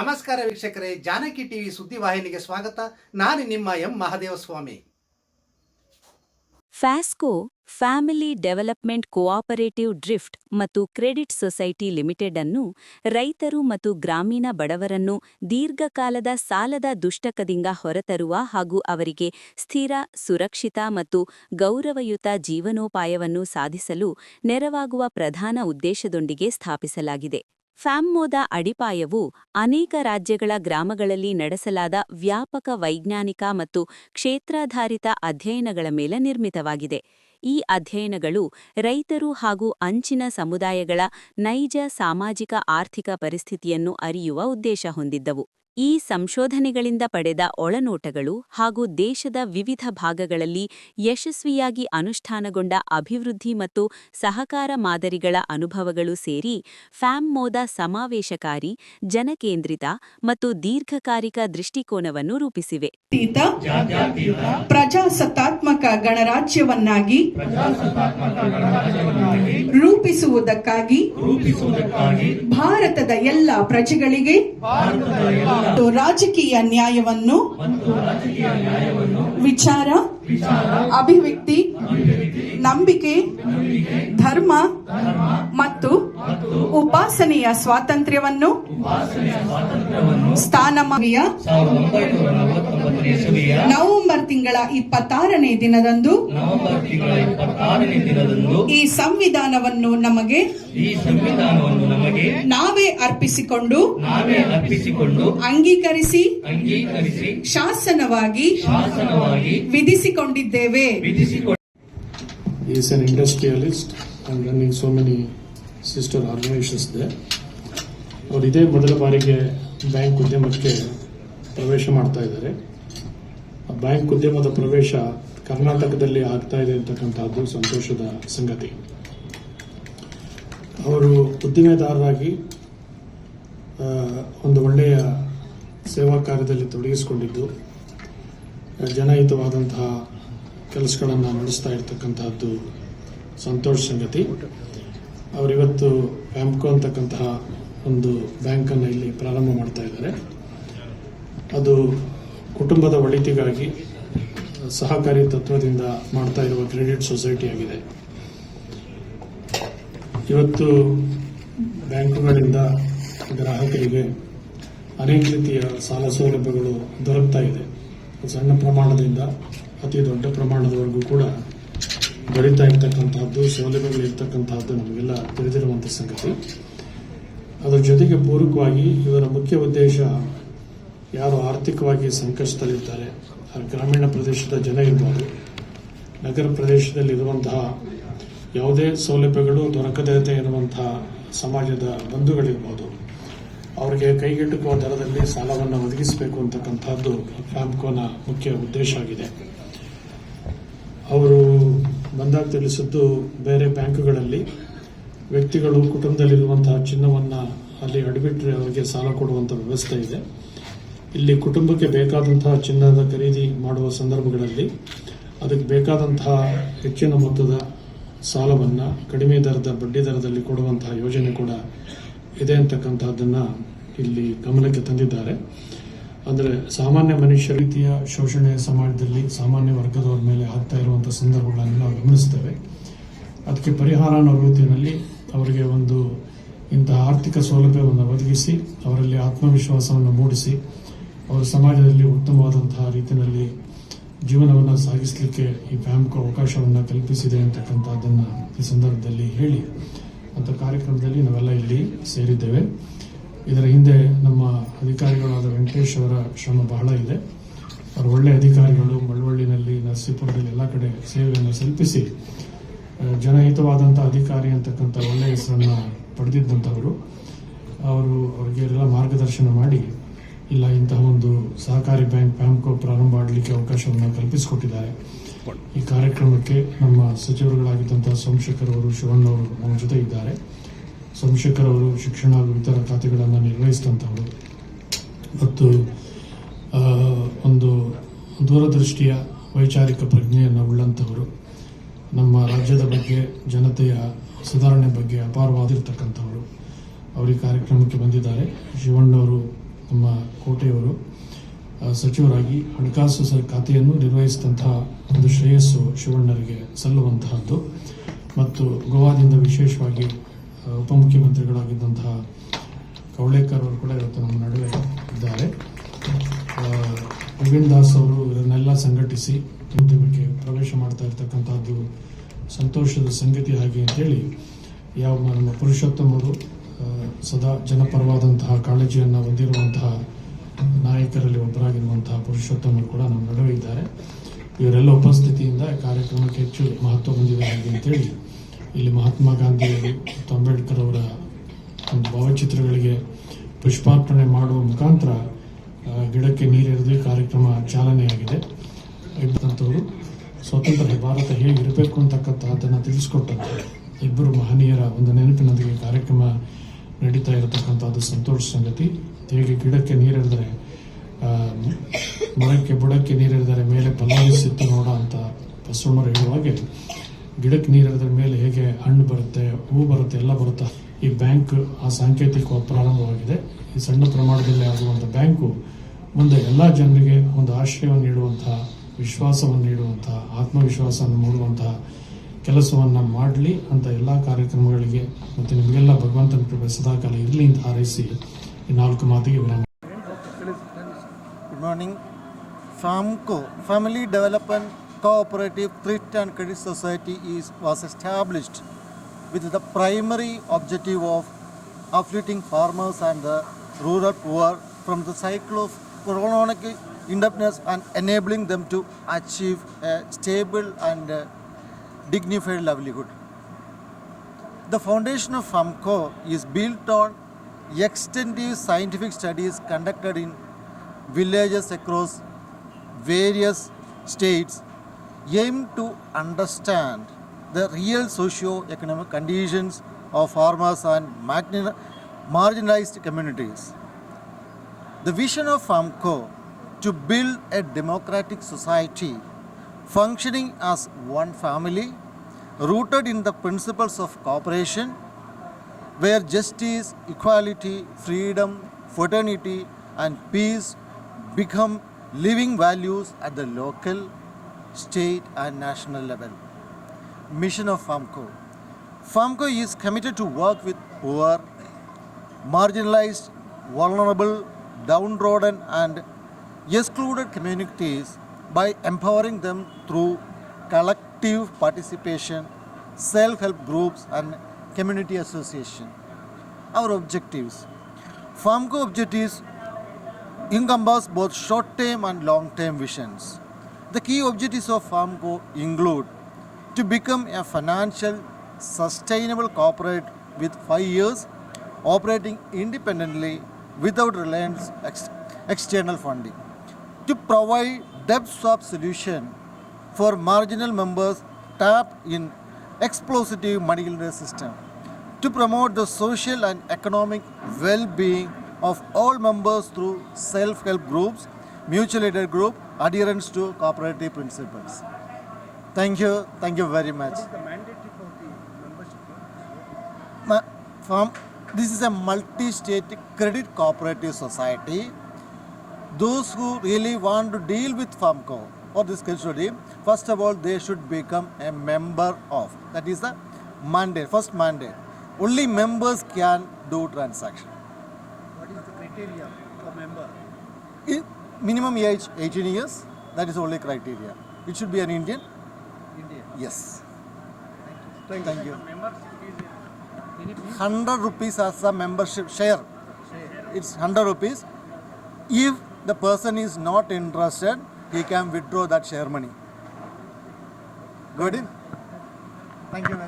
ನಮಸ್ಕಾರ ವೀಕ್ಷಕರೇ, ಜಾನಕಿ ಟಿವಿ ಸುದ್ದಿವಾಹಿನಿಗೆ ಸ್ವಾಗತ. ನಾನು ನಿಮ್ಮ M Mahadevaswamy. ಫ್ಯಾಸ್ಕೋ family development cooperative thrift ಮತ್ತು ಕ್ರೆಡಿಟ್ ಸೊಸೈಟಿ ಲಿಮಿಟೆಡ್ ಅನ್ನು ರೈತರು ಮತ್ತು ಗ್ರಾಮೀಣ ಬಡವರನ್ನು ದೀರ್ಘಕಾಲದ ಸಾಲದ ದುಷ್ಟಕದಿಂದ ಹೊರತರುವ ಹಾಗೂ ಅವರಿಗೆ ಸ್ಥಿರ, ಸುರಕ್ಷಿತ ಮತ್ತು ಗೌರವಯುತ ಜೀವನೋಪಾಯವನ್ನು ಸಾಧಿಸಲು ನೆರವಾಗುವ ಪ್ರಧಾನ ಉದ್ದೇಶದೊಂದಿಗೆ ಸ್ಥಾಪಿಸಲಾಗಿದೆ. ಫ್ಯಾಮ್ಮೋದ ಅಡಿಪಾಯವು ಅನೇಕ ರಾಜ್ಯಗಳ ಗ್ರಾಮಗಳಲ್ಲಿ ನಡೆಸಲಾದ ವ್ಯಾಪಕ ವೈಜ್ಞಾನಿಕ ಮತ್ತು ಕ್ಷೇತ್ರಾಧಾರಿತ ಅಧ್ಯಯನಗಳ ಮೇಲೆ ನಿರ್ಮಿತವಾಗಿದೆ. ಈ ಅಧ್ಯಯನಗಳು ರೈತರು ಹಾಗೂ ಅಂಚಿನ ಸಮುದಾಯಗಳ ನೈಜ ಸಾಮಾಜಿಕ ಆರ್ಥಿಕ ಪರಿಸ್ಥಿತಿಯನ್ನು ಅರಿಯುವ ಉದ್ದೇಶ ಹೊಂದಿದ್ದವು. ಈ ಸಂಶೋಧನೆಗಳಿಂದ ಪಡೆದ ಒಳನೋಟಗಳು ಹಾಗೂ ದೇಶದ ವಿವಿಧ ಭಾಗಗಳಲ್ಲಿ ಯಶಸ್ವಿಯಾಗಿ ಅನುಷ್ಠಾನಗೊಂಡ ಅಭಿವೃದ್ಧಿ ಮತ್ತು ಸಹಕಾರ ಮಾದರಿಗಳ ಅನುಭವಗಳು ಸೇರಿ ಫ್ಯಾಮ್ಮೋದ ಸಮಾವೇಶಕಾರಿ ಜನಕೇಂದ್ರಿತ ಮತ್ತು ದೀರ್ಘಕಾಲಿಕ ದೃಷ್ಟಿಕೋನವನ್ನು ರೂಪಿಸಿವೆ. ಅತೀತ ಪ್ರಜಾಸತ್ತಾತ್ಮಕ ಗಣರಾಜ್ಯವನ್ನಾಗಿ ರೂಪಿಸುವುದಕ್ಕಾಗಿ ಭಾರತದ ಎಲ್ಲ ಪ್ರಜೆಗಳಿಗೆ ಮತ್ತು ರಾಜಕೀಯ ನ್ಯಾಯವನ್ನು ವಿಚಾರ ಅಭಿವ್ಯಕ್ತಿ ನಂಬಿಕೆ ಧರ್ಮ ಮತ್ತು ಉಪಾಸನೆಯ ಸ್ವಾತಂತ್ರ್ಯವನ್ನು ಇಸವಿಯ ನವೆಂಬರ್ ತಿಂಗಳ ಇಪ್ಪತ್ತಾರನೇ ದಿನದಂದು ನವೆಂಬರ್ ತಿಂಗಳ ಇಪ್ಪತ್ತಾರನೇ ದಿನದಂದು ಈ ಸಂವಿಧಾನವನ್ನು ನಮಗೆ ಈ ಸಂವಿಧಾನವನ್ನು ನಮಗೆ ನಾವೇ ಅರ್ಪಿಸಿಕೊಂಡು ನಾವೇ ಅರ್ಪಿಸಿಕೊಂಡು ಅಂಗೀಕರಿಸಿ ಅಂಗೀಕರಿಸಿ ಶಾಸನವಾಗಿ ಶಾಸನವಾಗಿ ವಿಧಿಸಿಕೊಂಡಿದ್ದೇವೆ. ವಿಧಿಸಿಕೊಂಡು He is an industrialist and running so many sister organizations there. ಅವರು ಇದೇ ಮೊದಲ ಬಾರಿಗೆ ಬ್ಯಾಂಕ್ ಉದ್ಯಮಕ್ಕೆ ಪ್ರವೇಶ ಮಾಡ್ತಾ ಇದ್ದಾರೆ ಬ್ಯಾಂಕ್ ಉದ್ಯಮದ ಪ್ರವೇಶ ಕರ್ನಾಟಕದಲ್ಲಿ ಆಗ್ತಾ ಇದೆ ಅಂತಕ್ಕಂಥದ್ದು ಸಂತೋಷದ ಸಂಗತಿ ಅವರು ಉದ್ದಿಮೆದಾರರಾಗಿ ಒಂದು ಒಳ್ಳೆಯ ಸೇವಾ ಕಾರ್ಯದಲ್ಲಿ ತೊಡಗಿಸಿಕೊಂಡಿದ್ದು ಜನಹಿತವಾದಂತಹ ಕೆಲಸಗಳನ್ನು ನಡೆಸ್ತಾ ಇರ್ತಕ್ಕಂತಹದ್ದು ಸಂತೋಷ ಸಂಗತಿ. ಅವರಿವತ್ತು ಪ್ಯಾಂಪ್ಕೋ ಅಂತಕ್ಕಂತಹ ಒಂದು ಬ್ಯಾಂಕನ್ನು ಇಲ್ಲಿ ಪ್ರಾರಂಭ ಮಾಡ್ತಾ ಇದ್ದಾರೆ. ಅದು ಕುಟುಂಬದ ಒಳಿತಿಗಾಗಿ, ಸಹಕಾರಿ ತತ್ವದಿಂದ ಮಾಡ್ತಾ ಇರುವ ಕ್ರೆಡಿಟ್ ಸೊಸೈಟಿ ಆಗಿದೆ. ಇವತ್ತು ಬ್ಯಾಂಕುಗಳಿಂದ ಗ್ರಾಹಕರಿಗೆ ಅನೇಕ ರೀತಿಯ ಸಾಲ ಸೌಲಭ್ಯಗಳು ದೊರಕ್ತಾ ಇದೆ. ಸಣ್ಣ ಪ್ರಮಾಣದಿಂದ ಅತಿ ದೊಡ್ಡ ಪ್ರಮಾಣದವರೆಗೂ ಕೂಡ ದೊರೀತಾ ಇರ್ತಕ್ಕಂತಹದ್ದು, ಸೌಲಭ್ಯಗಳು ಇರ್ತಕ್ಕಂತಹದ್ದು ನಮಗೆಲ್ಲ ತಿಳಿದಿರುವಂಥ ಸಂಗತಿ. ಅದರ ಜೊತೆಗೆ ಪೂರಕವಾಗಿ ಇವರ ಮುಖ್ಯ ಉದ್ದೇಶ ಯಾರು ಆರ್ಥಿಕವಾಗಿ ಸಂಕಷ್ಟದಲ್ಲಿದ್ದಾರೆ ಗ್ರಾಮೀಣ ಪ್ರದೇಶದ ಜನ ಇರ್ಬೋದು, ನಗರ ಪ್ರದೇಶದಲ್ಲಿರುವಂತಹ ಯಾವುದೇ ಸೌಲಭ್ಯಗಳು ದೊರಕದೇ ಇರುವಂತಹ ಸಮಾಜದ ಬಂಧುಗಳಿರ್ಬೋದು, ಅವರಿಗೆ ಕೈಗೆಟುಕುವ ದರದಲ್ಲಿ ಸಾಲವನ್ನು ಒದಗಿಸಬೇಕು ಅಂತಕ್ಕಂಥದ್ದು ಫ್ಯಾಮ್ಕೋನ ಮುಖ್ಯ ಉದ್ದೇಶ ಆಗಿದೆ. ಬಂದಾಗ ತಿಳಿಸಿದ್ದು ಬೇರೆ ಬ್ಯಾಂಕುಗಳಲ್ಲಿ ವ್ಯಕ್ತಿಗಳು ಕುಟುಂಬದಲ್ಲಿರುವಂತಹ ಚಿನ್ನವನ್ನು ಅಲ್ಲಿ ಅಡ್ಬಿಟ್ರೆ ಅವರಿಗೆ ಸಾಲ ಕೊಡುವಂಥ ವ್ಯವಸ್ಥೆ ಇದೆ. ಇಲ್ಲಿ ಕುಟುಂಬಕ್ಕೆ ಬೇಕಾದಂತಹ ಚಿನ್ನದ ಖರೀದಿ ಮಾಡುವ ಸಂದರ್ಭಗಳಲ್ಲಿ ಅದಕ್ಕೆ ಬೇಕಾದಂತಹ ಹೆಚ್ಚಿನ ಮೊತ್ತದ ಸಾಲವನ್ನು ಕಡಿಮೆ ದರದ ಬಡ್ಡಿ ದರದಲ್ಲಿ ಕೊಡುವಂತಹ ಯೋಜನೆ ಕೂಡ ಇದೆ ಅಂತಕ್ಕಂಥದ್ದನ್ನು ಇಲ್ಲಿ ಗಮನಕ್ಕೆ ತಂದಿದ್ದಾರೆ. ಅಂದರೆ ಸಾಮಾನ್ಯ ಮನುಷ್ಯ ರೀತಿಯ ಶೋಷಣೆ ಸಮಾಜದಲ್ಲಿ ಸಾಮಾನ್ಯ ವರ್ಗದವರ ಮೇಲೆ ಆಗ್ತಾ ಇರುವಂತಹ ಸಂದರ್ಭಗಳನ್ನು ನಾವು ಗಮನಿಸ್ತೇವೆ. ಅದಕ್ಕೆ ಪರಿಹಾರ ಅನ್ನೋ ರೀತಿಯಲ್ಲಿ ಅವರಿಗೆ ಒಂದು ಇಂತಹ ಆರ್ಥಿಕ ಸೌಲಭ್ಯವನ್ನು ಒದಗಿಸಿ, ಅವರಲ್ಲಿ ಆತ್ಮವಿಶ್ವಾಸವನ್ನು ಮೂಡಿಸಿ, ಅವರ ಸಮಾಜದಲ್ಲಿ ಉತ್ತಮವಾದಂತಹ ರೀತಿಯಲ್ಲಿ ಜೀವನವನ್ನು ಸಾಗಿಸಲಿಕ್ಕೆ ಈ ಬ್ಯಾಂಕ್ ಅವಕಾಶವನ್ನು ಕಲ್ಪಿಸಿದೆ ಅಂತಕ್ಕಂಥದ್ದನ್ನು ಈ ಸಂದರ್ಭದಲ್ಲಿ ಹೇಳಿ ಅಂತ ಕಾರ್ಯಕ್ರಮದಲ್ಲಿ ನಾವೆಲ್ಲ ಇಲ್ಲಿ ಸೇರಿದ್ದೇವೆ. ಇದರ ಹಿಂದೆ ನಮ್ಮ ಅಧಿಕಾರಿಗಳಾದ ವೆಂಕಟೇಶ್ ಅವರ ಶ್ರಮ ಬಹಳ ಇದೆ. ಅವರು ಒಳ್ಳೆಯ ಅಧಿಕಾರಿಗಳು, ಮಳವಳ್ಳಿನಲ್ಲಿ ನರಸೀಪುರದಲ್ಲಿ ಎಲ್ಲ ಕಡೆ ಸೇವೆಯನ್ನು ಸಲ್ಪಿಸಿ ಜನಹಿತವಾದಂಥ ಅಧಿಕಾರಿ ಅಂತಕ್ಕಂಥ ಒಳ್ಳೆಯ ಹೆಸರನ್ನು ಪಡೆದಿದ್ದಂಥವರು. ಅವರು ಅವರಿಗೆಲ್ಲ ಮಾರ್ಗದರ್ಶನ ಮಾಡಿ, ಇಲ್ಲ, ಇಂತಹ ಒಂದು ಸಹಕಾರಿ ಬ್ಯಾಂಕ್ ಪ್ಯಾಂಕೋ ಪ್ರಾರಂಭ ಮಾಡಲಿಕ್ಕೆ ಅವಕಾಶವನ್ನು ಕಲ್ಪಿಸಿಕೊಟ್ಟಿದ್ದಾರೆ. ಈ ಕಾರ್ಯಕ್ರಮಕ್ಕೆ ನಮ್ಮ ಸಚಿವರುಗಳಾಗಿದ್ದಂಥ ಸೋಮಶೇಖರ್ ಅವರು, ಶಿವಣ್ಣ ಅವರು ನಮ್ಮ ಜೊತೆ ಇದ್ದಾರೆ. ಸೋಮಶೇಖರ್ ಅವರು ಶಿಕ್ಷಣ ಹಾಗೂ ಇತರ ಖಾತೆಗಳನ್ನು ನಿರ್ವಹಿಸಿದಂಥವರು. ಮತ್ತು ಒಂದು ದೂರದೃಷ್ಟಿಯ ವೈಚಾರಿಕ ಪ್ರಜ್ಞೆಯನ್ನು ಉಳ್ಳಂಥವರು. ನಮ್ಮ ರಾಜ್ಯದ ಬಗ್ಗೆ, ಜನತೆಯ ಸುಧಾರಣೆ ಬಗ್ಗೆ ಅಪಾರವಾಗಿರ್ತಕ್ಕಂಥವರು. ಅವರು ಈ ಕಾರ್ಯಕ್ರಮಕ್ಕೆ ಬಂದಿದ್ದಾರೆ. ಶಿವಣ್ಣವರು ನಮ್ಮ ಕೋಟೆಯವರು. ಸಚಿವರಾಗಿ ಹಣಕಾಸು ಖಾತೆಯನ್ನು ನಿರ್ವಹಿಸಿದಂತಹ ಒಂದು ಶ್ರೇಯಸ್ಸು ಶಿವಣ್ಣರಿಗೆ ಸಲ್ಲುವಂತಹದ್ದು. ಮತ್ತು ಗೋವಾದಿಂದ ವಿಶೇಷವಾಗಿ ಉಪಮುಖ್ಯಮಂತ್ರಿಗಳಾಗಿದ್ದಂತಹ ಕವಳೇಕರ್ ಅವರು ಕೂಡ ಇವತ್ತು ನಮ್ಮ ನಡುವೆ ಇದ್ದಾರೆ. ಅರವಿಂದ್ ದಾಸ್ ಅವರು ಇದನ್ನೆಲ್ಲ ಸಂಘಟಿಸಿ ಉದ್ಯಮಕ್ಕೆ ಪ್ರವೇಶ ಮಾಡ್ತಾ ಇರ್ತಕ್ಕಂಥದ್ದು ಸಂತೋಷದ ಸಂಗತಿ ಹಾಗೆ ಅಂತೇಳಿ ಯಾವ ನಮ್ಮ ಪುರುಷೋತ್ತಮರು ಸದಾ ಜನಪರವಾದಂತಹ ಕಾಳಜಿಯನ್ನು ಹೊಂದಿರುವಂತಹ ನಾಯಕರಲ್ಲಿ ಒಬ್ಬರಾಗಿರುವಂತಹ ಪುರುಷೋತ್ತಮರು ಕೂಡ ನಮ್ಮ ನಡುವೆ ಇದ್ದಾರೆ. ಇವರೆಲ್ಲ ಉಪಸ್ಥಿತಿಯಿಂದ ಕಾರ್ಯಕ್ರಮಕ್ಕೆ ಹೆಚ್ಚು ಮಹತ್ವ ಹೊಂದಿದೆ ಹಾಗೆ ಅಂತೇಳಿ ಇಲ್ಲಿ ಮಹಾತ್ಮ ಗಾಂಧಿ ಮತ್ತು ಅಂಬೇಡ್ಕರ್ ಅವರ ಒಂದು ಭಾವಚಿತ್ರಗಳಿಗೆ ಪುಷ್ಪಾರ್ಪಣೆ ಮಾಡುವ ಮುಖಾಂತರ ಗಿಡಕ್ಕೆ ನೀರೆರೆದು ಕಾರ್ಯಕ್ರಮ ಚಾಲನೆಯಾಗಿದೆ. ಇದ್ದಂಥವರು ಸ್ವತಂತ್ರ ಭಾರತ ಹೇಗಿರಬೇಕು ಅಂತಕ್ಕಂಥದ್ದನ್ನು ತಿಳಿಸ್ಕೊಟ್ಟಂತ ಇಬ್ಬರು ಮಹನೀಯರ ಒಂದು ನೆನಪಿನೊಂದಿಗೆ ಕಾರ್ಯಕ್ರಮ ನಡೀತಾ ಇರತಕ್ಕಂಥದ್ದು ಸಂತೋಷ ಸಂಗತಿ. ಹೇಗೆ ಗಿಡಕ್ಕೆ ನೀರೆರೆದರೆ ಮರಕ್ಕೆ ಬುಡಕ್ಕೆ ನೀರೆರೆದರೆ ಮೇಲೆ ಪಲ್ಲಾಯಿಸಿತ್ತು ನೋಡ ಅಂತ ಬಸವಣ್ಣರು ಹೇಳುವಾಗೆ ಗಿಡಕ್ಕೆ ನೀರೆರೆದ್ರ ಮೇಲೆ ಹೇಗೆ ಹಣ್ಣು ಬರುತ್ತೆ, ಹೂ ಬರುತ್ತೆ, ಎಲ್ಲ ಬರುತ್ತೆ? ಈ ಬ್ಯಾಂಕ್ ಆ ಸಾಂಕೇತಿಕ ಪ್ರಾರಂಭವಾಗಿದೆ. ಈ ಸಣ್ಣ ಪ್ರಮಾಣದಲ್ಲಿ ಆಗುವಂಥ ಬ್ಯಾಂಕು ಮುಂದೆ ಎಲ್ಲ ಜನರಿಗೆ ಒಂದು ಆಶ್ರಯವನ್ನು ನೀಡುವಂತಹ ವಿಶ್ವಾಸವನ್ನು ನೀಡುವಂತಹ ಆತ್ಮವಿಶ್ವಾಸವನ್ನು ಮೂಡುವಂತಹ ಕೆಲಸವನ್ನು ಮಾಡಲಿ ಅಂತ ಎಲ್ಲ ಕಾರ್ಯಕ್ರಮಗಳಿಗೆ ಮತ್ತು ನಿಮಗೆಲ್ಲ ಭಗವಂತನ ಕೃಪೆ ಸದಾಕಾಲ ಇರಲಿ ಅಂತ ಹಾರೈಸಿ ಈ ನಾಲ್ಕು ಮಾತಿಗೆ ವಿರಾಮ good morning Famco family Development Cooperative Thrift and Credit Society, is was established with the primary objective of uplifting farmers and the rural poor from the cycle of chronic indebtedness and enabling them to achieve a stable and dignified livelihood. The foundation of FAMCO is built on extensive scientific studies conducted in villages across various states aimed to understand the real socio-economic conditions of farmers and marginalized communities. The vision of FAMCO to build a democratic society functioning as one family rooted in the principles of cooperation where justice, equality, freedom, fraternity, and peace become living values at the local, state, and national level. Mission of FAMCO FAMCO is committed to work with poor, marginalized, vulnerable, downtrodden, and excluded communities by empowering them through collective participation, self help groups, and community association. Our objectives FAMCO objectives encompass both short term and long term visions. The key objectives of FAMCO include to become a financial sustainable corporate with five years operating independently without reliance ex- external funding. To provide debt swap solution for marginal members tapped in explosive money lender system. To promote the social and economic well-being of all members through self-help groups mutual aided group adherence to cooperative principles thank you thank you very much Ma- from this is a multi-state credit cooperative society those who really want to deal with FAMCO or this case first of all, they should become a member of. That is the mandate, first mandate. Only members can do transaction. What is the criteria for member? Minimum age 18 years. That is only criteria. It should be an Indian. India. Yes. Thank you. Thank you. 100 rupees as a membership share. It's 100 rupees. If the person is not interested, he can withdraw that share money. Got it? Thank you.